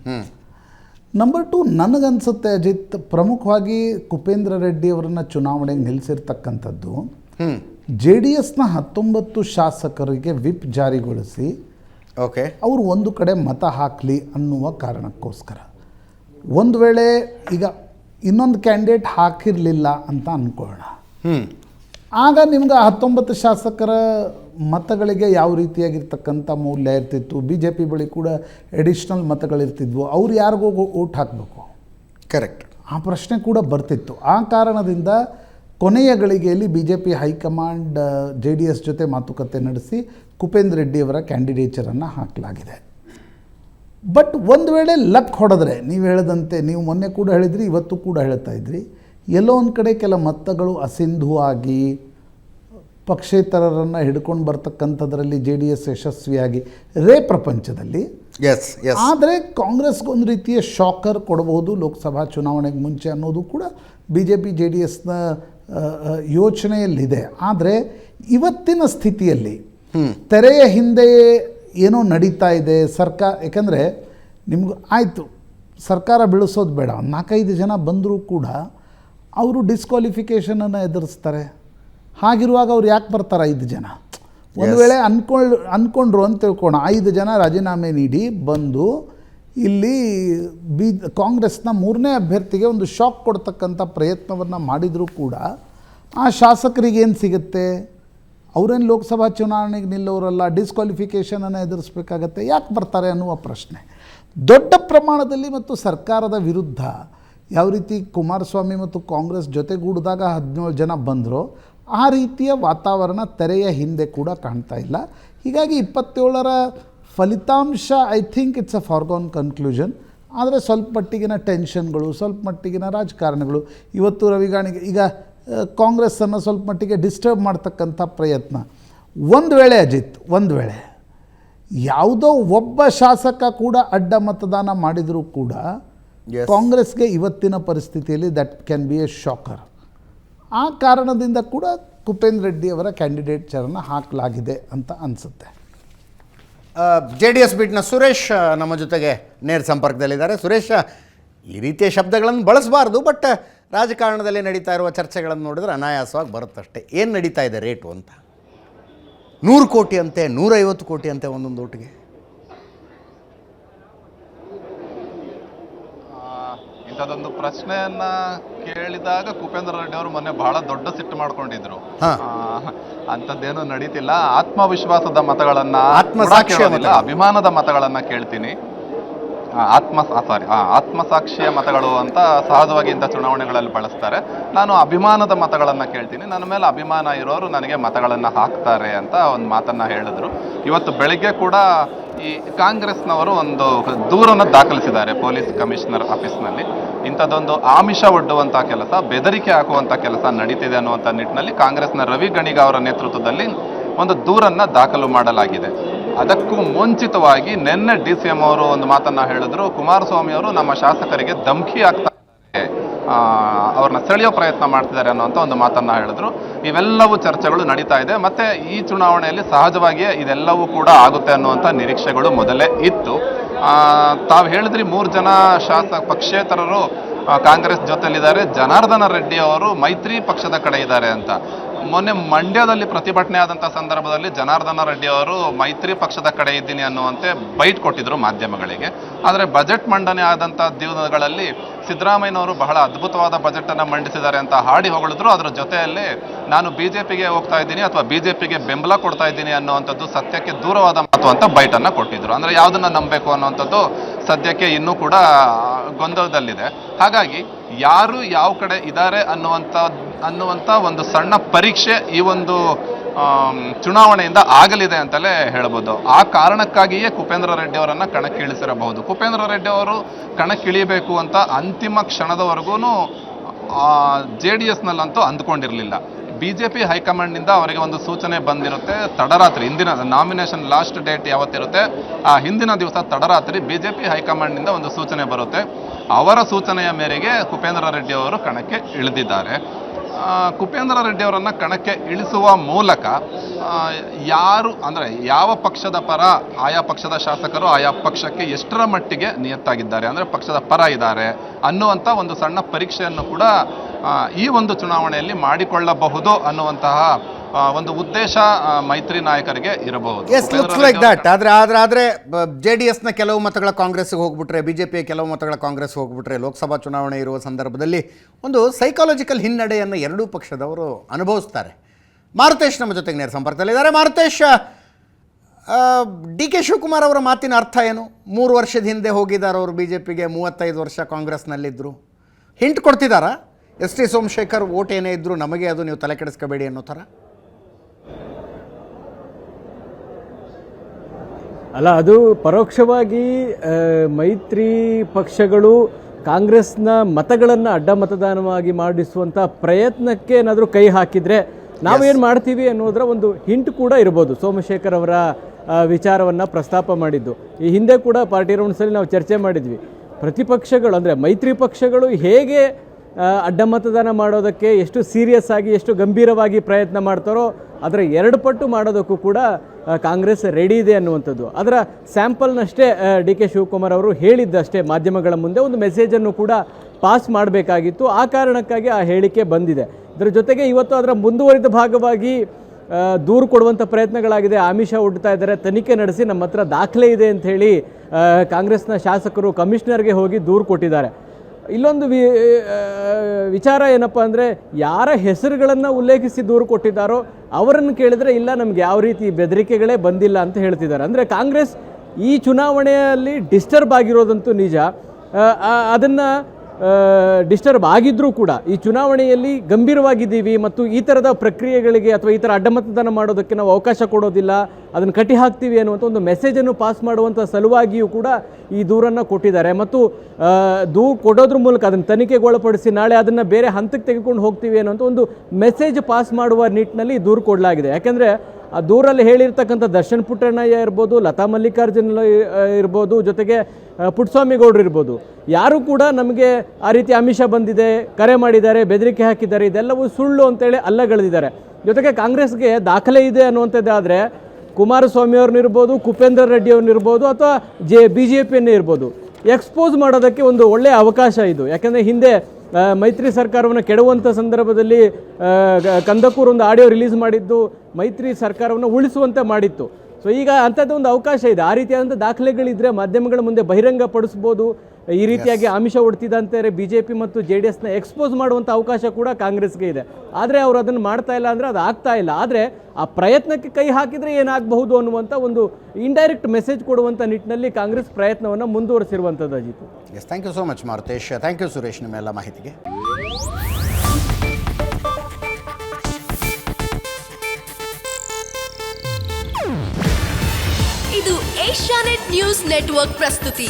ನಂಬರ್ ಟು ನನಗನ್ಸುತ್ತೆ ಅಜಿತ್ ಪ್ರಮುಖವಾಗಿ ಕುಪೇಂದ್ರ ರೆಡ್ಡಿ ಅವರನ್ನು ಚುನಾವಣೆಗೆ ನಿಲ್ಲಿಸಿರ್ತಕ್ಕಂಥದ್ದು. ಜೆ ಡಿ ಎಸ್ನ ಹತ್ತೊಂಬತ್ತು ಶಾಸಕರಿಗೆ ವಿಪ್ ಜಾರಿಗೊಳಿಸಿ ಓಕೆ ಅವರು ಒಂದು ಕಡೆ ಮತ ಹಾಕಲಿ ಅನ್ನುವ ಕಾರಣಕ್ಕೋಸ್ಕರ. ಒಂದು ವೇಳೆ ಈಗ ಇನ್ನೊಂದು ಕ್ಯಾಂಡಿಡೇಟ್ ಹಾಕಿರಲಿಲ್ಲ ಅಂತ ಅಂದ್ಕೊಳ್ಳೋಣ ಆಗ ನಿಮ್ಗೆ ಹತ್ತೊಂಬತ್ತು ಶಾಸಕರ ಮತಗಳಿಗೆ ಯಾವ ರೀತಿಯಾಗಿರ್ತಕ್ಕಂಥ ಮೌಲ್ಯ ಇರ್ತಿತ್ತು? ಬಿ ಜೆ ಪಿ ಬಳಿ ಕೂಡ ಎಡಿಷ್ನಲ್ ಮತಗಳಿರ್ತಿದ್ವು ಅವ್ರು ಯಾರಿಗೂ ಓಟ್ ಹಾಕಬೇಕು? ಕರೆಕ್ಟ್ ಆ ಪ್ರಶ್ನೆ ಕೂಡ ಬರ್ತಿತ್ತು. ಆ ಕಾರಣದಿಂದ ಕೊನೆಯ ಗಳಿಗೆಯಲ್ಲಿ B J P high command J D S ಜೊತೆ ಮಾತುಕತೆ ನಡೆಸಿ ಕುಪೇಂದ್ರ ರೆಡ್ಡಿಯವರ ಕ್ಯಾಂಡಿಡೇಚರನ್ನು ಹಾಕಲಾಗಿದೆ. ಬಟ್ ಒಂದು ವೇಳೆ ಲಕ್ ಹೊಡೆದ್ರೆ ನೀವು ಹೇಳದಂತೆ ನೀವು ಮೊನ್ನೆ ಕೂಡ ಹೇಳಿದ್ರಿ ಇವತ್ತು ಕೂಡ ಹೇಳ್ತಾ ಇದ್ರಿ. ಎಲ್ಲೋ ಒಂದು ಕಡೆ ಕೆಲ ಮತಗಳು ಅಸಿಂಧು ಆಗಿ ಪಕ್ಷೇತರರನ್ನು ಹಿಡ್ಕೊಂಡು ಬರ್ತಕ್ಕಂಥದ್ರಲ್ಲಿ ಜೆ ಡಿ ಎಸ್ ಯಶಸ್ವಿಯಾಗಿ ರೇ ಪ್ರಪಂಚದಲ್ಲಿ. ಎಸ್ ಎಸ್ ಆದರೆ ಕಾಂಗ್ರೆಸ್ಗೊಂದು ರೀತಿಯ ಶಾಕರ್ ಕೊಡಬಹುದು ಲೋಕಸಭಾ ಚುನಾವಣೆಗೆ ಮುಂಚೆ ಅನ್ನೋದು ಕೂಡ B J P J D ಎಸ್ನ ಯೋಚನೆಯಲ್ಲಿದೆ. ಆದರೆ ಇವತ್ತಿನ ಸ್ಥಿತಿಯಲ್ಲಿ ತೆರೆಯ ಹಿಂದೆಯೇ ಏನೋ ನಡೀತಾ ಇದೆ ಸರ್ಕಾರ ಯಾಕಂದರೆ ನಿಮ್ಗೆ ಆಯಿತು ಸರ್ಕಾರ ಬೆಳೆಸೋದು ಬೇಡ. ಒಂದು ನಾಲ್ಕೈದು ಜನ ಬಂದರೂ ಕೂಡ ಅವರು ಡಿಸ್ಕ್ವಾಲಿಫಿಕೇಷನನ್ನು ಎದುರಿಸ್ತಾರೆ. ಹಾಗಿರುವಾಗ ಅವ್ರು ಯಾಕೆ ಬರ್ತಾರೆ ಐದು ಜನ? ಒಂದು ವೇಳೆ ಅಂದ್ಕೊಂಡು ಅಂದ್ಕೊಂಡ್ರು ಅಂತ ತಿಳ್ಕೋಣ ಐದು ಜನ ರಾಜೀನಾಮೆ ನೀಡಿ ಬಂದು ಇಲ್ಲಿ ಬಿ ಕಾಂಗ್ರೆಸ್ನ ಮೂರನೇ ಅಭ್ಯರ್ಥಿಗೆ ಒಂದು ಶಾಕ್ ಕೊಡ್ತಕ್ಕಂಥ ಪ್ರಯತ್ನವನ್ನು ಮಾಡಿದರೂ ಕೂಡ ಆ ಶಾಸಕರಿಗೇನು ಸಿಗುತ್ತೆ? ಅವರೇನು ಲೋಕಸಭಾ ಚುನಾವಣೆಗೆ ನಿಲ್ಲೋರಲ್ಲ ಡಿಸ್ಕ್ವಾಲಿಫಿಕೇಷನನ್ನು ಎದುರಿಸ್ಬೇಕಾಗತ್ತೆ ಯಾಕೆ ಬರ್ತಾರೆ ಅನ್ನುವ ಪ್ರಶ್ನೆ. ದೊಡ್ಡ ಪ್ರಮಾಣದಲ್ಲಿ ಮತ್ತು ಸರ್ಕಾರದ ವಿರುದ್ಧ ಯಾವ ರೀತಿ ಕುಮಾರಸ್ವಾಮಿ ಮತ್ತು ಕಾಂಗ್ರೆಸ್ ಜೊತೆಗೂಡಿದಾಗ ಹದಿನೇಳು ಜನ ಬಂದರು ಆ ರೀತಿಯ ವಾತಾವರಣ ತೆರೆಯ ಹಿಂದೆ ಕೂಡ ಕಾಣ್ತಾ ಇಲ್ಲ ಹೀಗಾಗಿ ಇಪ್ಪತ್ತೇಳರ ಫಲಿತಾಂಶ I think it's a foregone conclusion ಆದರೆ ಸ್ವಲ್ಪ ಮಟ್ಟಿಗಿನ ಟೆನ್ಷನ್ಗಳು ಸ್ವಲ್ಪ ಮಟ್ಟಿಗಿನ ರಾಜಕಾರಣಗಳು, ಇವತ್ತು ರವಿಗಾಣಿಗೆ ಈಗ ಕಾಂಗ್ರೆಸ್ಸನ್ನು ಸ್ವಲ್ಪ ಮಟ್ಟಿಗೆ ಡಿಸ್ಟರ್ಬ್ ಮಾಡ್ತಕ್ಕಂಥ ಪ್ರಯತ್ನ ಒಂದು ವೇಳೆ ಅಜಿತ್, ಒಂದು ವೇಳೆ ಯಾವುದೋ ಒಬ್ಬ ಶಾಸಕ ಕೂಡ ಅಡ್ಡ ಮತದಾನ ಮಾಡಿದರೂ ಕೂಡ. ಕಾಂಗ್ರೆಸ್ಗೆ ಇವತ್ತಿನ ಪರಿಸ್ಥಿತಿಯಲ್ಲಿ that can be a shocker ಆ ಕಾರಣದಿಂದ ಕೂಡ ಕುಪೇಂದ್ರ ರೆಡ್ಡಿ ಅವರ ಕ್ಯಾಂಡಿಡೇಟ್ಚರನ್ನು ಹಾಕಲಾಗಿದೆ ಅಂತ ಅನಿಸುತ್ತೆ. ಜೆ ಡಿ ಎಸ್ ಬಿಟ್ನ ಸುರೇಶ್ ನಮ್ಮ ಜೊತೆಗೆ ನೇರ ಸಂಪರ್ಕದಲ್ಲಿದ್ದಾರೆ. ಸುರೇಶ್ ಈ ರೀತಿಯ ಶಬ್ದಗಳನ್ನು ಬಳಸಬಾರ್ದು ಬಟ್ ರಾಜಕಾರಣದಲ್ಲಿ ನಡೀತಾ ಇರುವ ಚರ್ಚೆಗಳನ್ನು ನೋಡಿದ್ರೆ ಅನಾಯಾಸವಾಗಿ ಬರುತ್ತಷ್ಟೇ. ಏನು ನಡೀತಾ ಇದೆ ರೇಟು ಅಂತ? ನೂರು ಕೋಟಿ ಅಂತೆ ನೂರೈವತ್ತು ಕೋಟಿ ಅಂತೆ ಒಂದೊಂದು ಓಟಿಗೆ ಇಂಥದ್ದೊಂದು ಪ್ರಶ್ನೆಯನ್ನ ಕೇಳಿದಾಗ ಕುಪೇಂದ್ರ ರೆಡ್ಡಿ ಅವರು ಮೊನ್ನೆ ಬಹಳ ದೊಡ್ಡ ಸಿಟ್ಟು ಮಾಡ್ಕೊಂಡಿದ್ರು. ಅಂತದ್ದೇನು ನಡೀತಿಲ್ಲ. ಆತ್ಮವಿಶ್ವಾಸದ ಮತಗಳನ್ನ ಕೇಳೋದಿಲ್ಲ, ಅಭಿಮಾನದ ಮತಗಳನ್ನ ಕೇಳ್ತೀನಿ. ಆತ್ಮ ಸಾರಿ ಆತ್ಮಸಾಕ್ಷಿಯ ಮತಗಳು ಅಂತ ಸಹಜವಾಗಿ ಇಂಥ ಚುನಾವಣೆಗಳಲ್ಲಿ ಬಳಸ್ತಾರೆ. ನಾನು ಅಭಿಮಾನದ ಮತಗಳನ್ನ ಕೇಳ್ತೀನಿ. ನನ್ನ ಮೇಲೆ ಅಭಿಮಾನ ಇರೋರು ನನಗೆ ಮತಗಳನ್ನ ಹಾಕ್ತಾರೆ ಅಂತ ಒಂದು ಮಾತನ್ನ ಹೇಳಿದ್ರು. ಇವತ್ತು ಬೆಳಿಗ್ಗೆ ಕೂಡ ಈ ಕಾಂಗ್ರೆಸ್ನವರು ಒಂದು ದೂರನ್ನು ದಾಖಲಿಸಿದ್ದಾರೆ ಪೊಲೀಸ್ ಕಮಿಷನರ್ ಆಫೀಸ್ನಲ್ಲಿ. ಇಂಥದ್ದೊಂದು ಆಮಿಷ ಒಡ್ಡುವಂಥ ಕೆಲಸ, ಬೆದರಿಕೆ ಹಾಕುವಂಥ ಕೆಲಸ ನಡೀತಿದೆ ಅನ್ನುವಂಥ ನಿಟ್ಟಿನಲ್ಲಿ ಕಾಂಗ್ರೆಸ್ನ ರವಿ ಗಣಿಗ ಅವರ ನೇತೃತ್ವದಲ್ಲಿ ಒಂದು ದೂರನ್ನು ದಾಖಲು ಮಾಡಲಾಗಿದೆ. ಅದಕ್ಕೂ ಮುಂಚಿತವಾಗಿ ನಿನ್ನೆ ಡಿ ಸಿ ಎಂ ಅವರು ಒಂದು ಮಾತನ್ನು ಹೇಳಿದ್ರು, ಕುಮಾರಸ್ವಾಮಿ ಅವರು ನಮ್ಮ ಶಾಸಕರಿಗೆ ಧಮಕಿ ಆಗ್ತಾ ಅವ್ರನ್ನ ಸೆಳೆಯೋ ಪ್ರಯತ್ನ ಮಾಡ್ತಿದ್ದಾರೆ ಅನ್ನುವಂಥ ಒಂದು ಮಾತನ್ನ ಹೇಳಿದ್ರು. ಇವೆಲ್ಲವೂ ಚರ್ಚೆಗಳು ನಡೀತಾ ಇದೆ. ಮತ್ತೆ ಈ ಚುನಾವಣೆಯಲ್ಲಿ ಸಹಜವಾಗಿಯೇ ಇದೆಲ್ಲವೂ ಕೂಡ ಆಗುತ್ತೆ ಅನ್ನುವಂಥ ನಿರೀಕ್ಷೆಗಳು ಮೊದಲೇ ಇತ್ತು. ತಾವು ಹೇಳಿದ್ರಿ ಮೂರು ಜನ ಶಾಸಕ ಪಕ್ಷೇತರರು ಕಾಂಗ್ರೆಸ್ ಜೊತೆಲಿದ್ದಾರೆ. ಜನಾರ್ದನ ರೆಡ್ಡಿ ಅವರು ಮೈತ್ರಿ ಪಕ್ಷದ ಕಡೆ ಇದ್ದಾರೆ ಅಂತ. ಮೊನ್ನೆ ಮಂಡ್ಯದಲ್ಲಿ ಪ್ರತಿಭಟನೆ ಆದಂಥ ಸಂದರ್ಭದಲ್ಲಿ ಜನಾರ್ದನ ರೆಡ್ಡಿ ಅವರು, ಮೈತ್ರಿ ಪಕ್ಷದ ಕಡೆ ಇದ್ದೀನಿ ಅನ್ನುವಂತೆ ಬೈಟ್ ಕೊಟ್ಟಿದ್ರು ಮಾಧ್ಯಮಗಳಿಗೆ. ಆದರೆ ಬಜೆಟ್ ಮಂಡನೆ ಆದಂಥ ದಿನಗಳಲ್ಲಿ ಸಿದ್ದರಾಮಯ್ಯನವರು ಬಹಳ ಅದ್ಭುತವಾದ ಬಜೆಟ್ ಅನ್ನ ಮಂಡಿಸಿದ್ದಾರೆ ಅಂತ ಹಾಡಿ ಹೊಗಳಿದ್ರು. ಅದರ ಜೊತೆಯಲ್ಲಿ ನಾನು ಬಿಜೆಪಿಗೆ ಹೋಗ್ತಾ ಇದ್ದೀನಿ ಅಥವಾ ಬಿಜೆಪಿಗೆ ಬೆಂಬಲ ಕೊಡ್ತಾ ಇದ್ದೀನಿ ಅನ್ನುವಂಥದ್ದು ಸತ್ಯಕ್ಕೆ ದೂರವಾದ ಮಾತು ಅಂತ ಬೈಟ್ ಅನ್ನ ಕೊಟ್ಟಿದ್ರು. ಅಂದ್ರೆ ಯಾವ್ದನ್ನ ನಂಬಬೇಕು ಅನ್ನುವಂಥದ್ದು ಸದ್ಯಕ್ಕೆ ಇನ್ನೂ ಕೂಡ ಗೊಂದಲದಲ್ಲಿದೆ. ಹಾಗಾಗಿ ಯಾರು ಯಾವ ಕಡೆ ಇದ್ದಾರೆ ಅನ್ನುವಂಥ ಅನ್ನುವಂಥ ಒಂದು ಸಣ್ಣ ಪರೀಕ್ಷೆ ಈ ಒಂದು ಚುನಾವಣೆಯಿಂದ ಆಗಲಿದೆ ಅಂತಲೇ ಹೇಳ್ಬೋದು. ಆ ಕಾರಣಕ್ಕಾಗಿಯೇ ಕುಪೇಂದ್ರ ರೆಡ್ಡಿ ಅವರನ್ನು ಕಣಕ್ಕಿಳಿಸಿರಬಹುದು. ಕುಪೇಂದ್ರ ರೆಡ್ಡಿ ಅವರು ಕಣಕ್ಕಿಳಿಯಬೇಕು ಅಂತ ಅಂತಿಮ ಕ್ಷಣದವರೆಗೂ ಜೆ ಡಿ ಎಸ್ನಲ್ಲಂತೂ ಅಂದ್ಕೊಂಡಿರಲಿಲ್ಲ. ಬಿ ಜೆ ಪಿ ಹೈಕಮಾಂಡ್ನಿಂದ ಅವರಿಗೆ ಒಂದು ಸೂಚನೆ ಬಂದಿರುತ್ತೆ, ತಡರಾತ್ರಿ, ಹಿಂದಿನ ನಾಮಿನೇಷನ್ ಲಾಸ್ಟ್ ಡೇಟ್ ಯಾವತ್ತಿರುತ್ತೆ, ಆ ಹಿಂದಿನ ದಿವಸ ತಡರಾತ್ರಿ ಬಿ ಜೆ ಪಿ ಹೈಕಮಾಂಡ್ನಿಂದ ಒಂದು ಸೂಚನೆ ಬರುತ್ತೆ. ಅವರ ಸೂಚನೆಯ ಮೇರೆಗೆ ಕುಪೇಂದ್ರ ರೆಡ್ಡಿ ಅವರು ಕಣಕ್ಕೆ ಇಳಿದಿದ್ದಾರೆ. ಕುಪೇಂದ್ರ ರೆಡ್ಡಿ ಅವರನ್ನು ಕಣಕ್ಕೆ ಇಳಿಸುವ ಮೂಲಕ ಯಾರು ಅಂದರೆ ಯಾವ ಪಕ್ಷದ ಪರ, ಆಯಾ ಪಕ್ಷದ ಶಾಸಕರು ಆಯಾ ಪಕ್ಷಕ್ಕೆ ಎಷ್ಟರ ಮಟ್ಟಿಗೆ ನಿಯತ್ತಾಗಿದ್ದಾರೆ, ಅಂದರೆ ಪಕ್ಷದ ಪರ ಇದ್ದಾರೆ ಅನ್ನುವಂಥ ಒಂದು ಸಣ್ಣ ಪರೀಕ್ಷೆಯನ್ನು ಕೂಡ ಈ ಒಂದು ಚುನಾವಣೆಯಲ್ಲಿ ಮಾಡಿಕೊಳ್ಳಬಹುದು ಅನ್ನುವಂತಹ ಒಂದು ಉದ್ದೇಶ ಮೈತ್ರಿ ನಾಯಕರಿಗೆ ಇರಬಹುದು. ಎಸ್ ಲುಕ್ಸ್ ಲೈಕ್ ದಟ್ ಆದರೆ ಆದರೆ ಆದರೆ ಜೆ ಡಿ ಎಸ್ನ ಕೆಲವು ಮತಗಳ ಕಾಂಗ್ರೆಸ್ಗೆ ಹೋಗ್ಬಿಟ್ರೆ ಬಿ ಜೆ ಪಿಯ ಕೆಲವು ಮತಗಳ ಕಾಂಗ್ರೆಸ್ ಹೋಗ್ಬಿಟ್ರೆ ಲೋಕಸಭಾ ಚುನಾವಣೆ ಇರುವ ಸಂದರ್ಭದಲ್ಲಿ ಒಂದು ಸೈಕಾಲಜಿಕಲ್ ಹಿನ್ನಡೆಯನ್ನು ಎರಡೂ ಪಕ್ಷದವರು ಅನುಭವಿಸ್ತಾರೆ. ಮಾರುತೇಶ್ ನಮ್ಮ ಜೊತೆಗೆ ನೇರ ಸಂಪರ್ಕದಲ್ಲಿದ್ದಾರೆ. ಮಾರುತೇಶ್ ಡಿ ಕೆ ಶಿವಕುಮಾರ್ ಅವರ ಮಾತಿನ ಅರ್ಥ ಏನು? ಮೂರು ವರ್ಷದ ಹಿಂದೆ ಹೋಗಿದ್ದಾರೆ ಅವರು ಬಿ ಜೆ ಪಿಗೆ ಮೂವತ್ತೈದು ವರ್ಷ ಕಾಂಗ್ರೆಸ್ನಲ್ಲಿದ್ದರು ಹಿಂಟ್ ಕೊಡ್ತಿದ್ದಾರಾ? ಎಸ್ ಟಿ ಸೋಮಶೇಖರ್ ಓಟ್ ಏನೇ ಇದ್ದರೂ ನಮಗೆ ಅದು ನೀವು ತಲೆ ಕೆಡಿಸ್ಕೋಬೇಡಿ ಅನ್ನೋ ಥರ? ಅಲ್ಲ ಅದು ಪರೋಕ್ಷವಾಗಿ ಮೈತ್ರಿ ಪಕ್ಷಗಳು ಕಾಂಗ್ರೆಸ್ನ ಮತಗಳನ್ನು ಅಡ್ಡ ಮತದಾನವಾಗಿ ಮಾಡಿಸುವಂಥ ಪ್ರಯತ್ನಕ್ಕೆ ಏನಾದರೂ ಕೈ ಹಾಕಿದರೆ ನಾವೇನು ಮಾಡ್ತೀವಿ ಅನ್ನೋದರ ಒಂದು ಹಿಂಟ್ ಕೂಡ ಇರ್ಬೋದು. ಸೋಮಶೇಖರ್ ಅವರ ವಿಚಾರವನ್ನು ಪ್ರಸ್ತಾಪ ಮಾಡಿದ್ದು. ಈ ಹಿಂದೆ ಕೂಡ ಪಾರ್ಟಿ ರೌಂಡ್ಸಲ್ಲಿ ನಾವು ಚರ್ಚೆ ಮಾಡಿದ್ವಿ. ಪ್ರತಿಪಕ್ಷಗಳು ಅಂದರೆ ಮೈತ್ರಿ ಪಕ್ಷಗಳು ಹೇಗೆ ಅಡ್ಡ ಮತದಾನ ಮಾಡೋದಕ್ಕೆ ಎಷ್ಟು ಸೀರಿಯಸ್ ಆಗಿ, ಎಷ್ಟು ಗಂಭೀರವಾಗಿ ಪ್ರಯತ್ನ ಮಾಡ್ತಾರೋ ಅದರ ಎರಡು ಪಟ್ಟು ಮಾಡೋದಕ್ಕೂ ಕೂಡ ಕಾಂಗ್ರೆಸ್ ರೆಡಿ ಇದೆ ಅನ್ನುವಂಥದ್ದು. ಅದರ ಸ್ಯಾಂಪಲ್ನಷ್ಟೇ ಡಿ ಕೆ ಶಿವಕುಮಾರ್ ಅವರು ಹೇಳಿದ್ದಷ್ಟೇ ಮಾಧ್ಯಮಗಳ ಮುಂದೆ. ಒಂದು ಮೆಸೇಜನ್ನು ಕೂಡ ಪಾಸ್ ಮಾಡಬೇಕಾಗಿತ್ತು. ಆ ಕಾರಣಕ್ಕಾಗಿ ಆ ಹೇಳಿಕೆ ಬಂದಿದೆ. ಇದರ ಜೊತೆಗೆ ಇವತ್ತು ಅದರ ಮುಂದುವರಿದ ಭಾಗವಾಗಿ ದೂರು ಕೊಡುವಂಥ ಪ್ರಯತ್ನಗಳಾಗಿದೆ. ಆಮಿಷ ಹುಡ್ತಾ ಇದ್ದಾರೆ. ತನಿಖೆ ನಡೆಸಿ ನಮ್ಮ ಹತ್ರ ದಾಖಲೆ ಇದೆ ಅಂತ ಹೇಳಿ ಕಾಂಗ್ರೆಸ್ನ ಶಾಸಕರು, ಕಮಿಷನರ್ಗೆ ಹೋಗಿ ದೂರು ಕೊಟ್ಟಿದ್ದಾರೆ. ಇಲ್ಲೊಂದು ವಿ ವಿಚಾರ ಏನಪ್ಪ ಅಂದರೆ ಯಾರ ಹೆಸರುಗಳನ್ನು ಉಲ್ಲೇಖಿಸಿ ದೂರು ಕೊಟ್ಟಿದ್ದಾರೋ ಅವರನ್ನು ಕೇಳಿದರೆ ಇಲ್ಲ, ನಮ್ಗೆ ಯಾವ ರೀತಿ ಬೆದರಿಕೆಗಳೇ ಬಂದಿಲ್ಲ ಅಂತ ಹೇಳ್ತಿದ್ದಾರೆ. ಅಂದರೆ ಕಾಂಗ್ರೆಸ್ ಈ ಚುನಾವಣೆಯಲ್ಲಿ ಡಿಸ್ಟರ್ಬ್ ಆಗಿರೋದಂತೂ ನಿಜ. ಅದನ್ನು ಡಿಸ್ಟರ್ಬ್ ಆಗಿದ್ದರೂ ಕೂಡ ಈ ಚುನಾವಣೆಯಲ್ಲಿ ಗಂಭೀರವಾಗಿದ್ದೀವಿ ಮತ್ತು ಈ ಥರದ ಪ್ರಕ್ರಿಯೆಗಳಿಗೆ ಅಥವಾ ಈ ಥರ ಅಡ್ಡಮತದಾನ ಮಾಡೋದಕ್ಕೆ ನಾವು ಅವಕಾಶ ಕೊಡೋದಿಲ್ಲ, ಅದನ್ನು ಕಟ್ಟಿ ಹಾಕ್ತೀವಿ ಅನ್ನುವಂಥ ಒಂದು ಮೆಸೇಜನ್ನು ಪಾಸ್ ಮಾಡುವಂಥ ಸಲುವಾಗಿಯೂ ಕೂಡ ಈ ದೂರನ್ನು ಕೊಟ್ಟಿದ್ದಾರೆ. ಮತ್ತು ದೂರು ಕೊಡೋದ್ರ ಮೂಲಕ ಅದನ್ನು ತನಿಖೆಗೊಳಪಡಿಸಿ ನಾಳೆ ಅದನ್ನು ಬೇರೆ ಹಂತಕ್ಕೆ ತೆಗೆದುಕೊಂಡು ಹೋಗ್ತೀವಿ ಅನ್ನುವಂಥ ಒಂದು ಮೆಸೇಜ್ ಪಾಸ್ ಮಾಡುವ ನಿಟ್ಟಿನಲ್ಲಿ ದೂರು ಕೊಡಲಾಗಿದೆ. ಯಾಕೆಂದರೆ ಆ ದೂರಲ್ಲಿ ಹೇಳಿರ್ತಕ್ಕಂಥ ದರ್ಶನ್ ಪುಟ್ಟಣ್ಣಯ್ಯ ಇರ್ಬೋದು, ಲತಾ ಮಲ್ಲಿಕಾರ್ಜುನ ಇರ್ಬೋದು, ಜೊತೆಗೆ ಪುಟ್ಟಸ್ವಾಮಿ ಗೌಡ್ರು ಇರ್ಬೋದು. ಯಾರು ಕೂಡ ನಮಗೆ ಆ ರೀತಿ ಅಮಿಷ ಬಂದಿದೆ, ಕರೆ ಮಾಡಿದ್ದಾರೆ, ಬೆದರಿಕೆ ಹಾಕಿದ್ದಾರೆ, ಇದೆಲ್ಲವೂ ಸುಳ್ಳು ಅಂತೇಳಿ ಅಲ್ಲಗಳೆದಿದ್ದಾರೆ. ಜೊತೆಗೆ ಕಾಂಗ್ರೆಸ್ಗೆ ದಾಖಲೆ ಇದೆ ಅನ್ನುವಂಥದ್ದಾದರೆ ಕುಮಾರಸ್ವಾಮಿ ಇರ್ಬೋದು, ಕುಪೇಂದ್ರ ರೆಡ್ಡಿ ಇರ್ಬೋದು, ಅಥವಾ ಜೆ, ಬಿ ಜೆ ಪಿಯನ್ನೇ ಇರ್ಬೋದು. ಎಕ್ಸ್ಪೋಸ್ ಮಾಡೋದಕ್ಕೆ ಒಂದು ಒಳ್ಳೆಯ ಅವಕಾಶ ಇದು. ಯಾಕೆಂದರೆ ಹಿಂದೆ ಮೈತ್ರಿ ಸರ್ಕಾರವನ್ನು ಕೆಡುವಂಥ ಸಂದರ್ಭದಲ್ಲಿ ಕಂದಕೂರ್ ಒಂದು ಆಡಿಯೋ ರಿಲೀಸ್ ಮಾಡಿದ್ದು, ಮೈತ್ರಿ ಸರ್ಕಾರವನ್ನು ಉಳಿಸುವಂತೆ ಮಾಡಿತ್ತು. ಸೊ ಈಗ ಅಂಥದ್ದು ಒಂದು ಅವಕಾಶ ಇದೆ. ಆ ರೀತಿಯಾದಂಥ ದಾಖಲೆಗಳಿದ್ದರೆ ಮಾಧ್ಯಮಗಳ ಮುಂದೆ ಬಹಿರಂಗ ಪಡಿಸ್ಬೋದು. ಈ ರೀತಿಯಾಗಿ ಆಮಿಷ ಹೊಡ್ತಿದ್ದಂತೆ ಬಿ ಜೆ ಪಿ ಮತ್ತು ಜೆ ಡಿ ಎಸ್ನ ಎಕ್ಸ್ಪೋಸ್ ಮಾಡುವಂಥ ಅವಕಾಶ ಕೂಡ ಕಾಂಗ್ರೆಸ್ಗೆ ಇದೆ. ಆದರೆ ಅವರು ಅದನ್ನು ಮಾಡ್ತಾ ಇಲ್ಲ ಅಂದರೆ ಅದು ಆಗ್ತಾ ಇಲ್ಲ. ಆದರೆ ಆ ಪ್ರಯತ್ನಕ್ಕೆ ಕೈ ಹಾಕಿದರೆ ಏನಾಗಬಹುದು ಅನ್ನುವಂಥ ಒಂದು ಇಂಡೈರೆಕ್ಟ್ ಮೆಸೇಜ್ ಕೊಡುವಂಥ ನಿಟ್ಟಿನಲ್ಲಿ ಕಾಂಗ್ರೆಸ್ ಪ್ರಯತ್ನವನ್ನು ಮುಂದುವರಿಸಿರುವಂಥದ್ದು Ajit. Yes thank you so much Marutesh thank you Suresh ನಿಮ್ಮೆಲ್ಲ ಮಾಹಿತಿಗೆ. ಇದು ಏಷ್ಯಾನೆಟ್ ನ್ಯೂಸ್ ನೆಟ್ವರ್ಕ್ ಪ್ರಸ್ತುತಿ.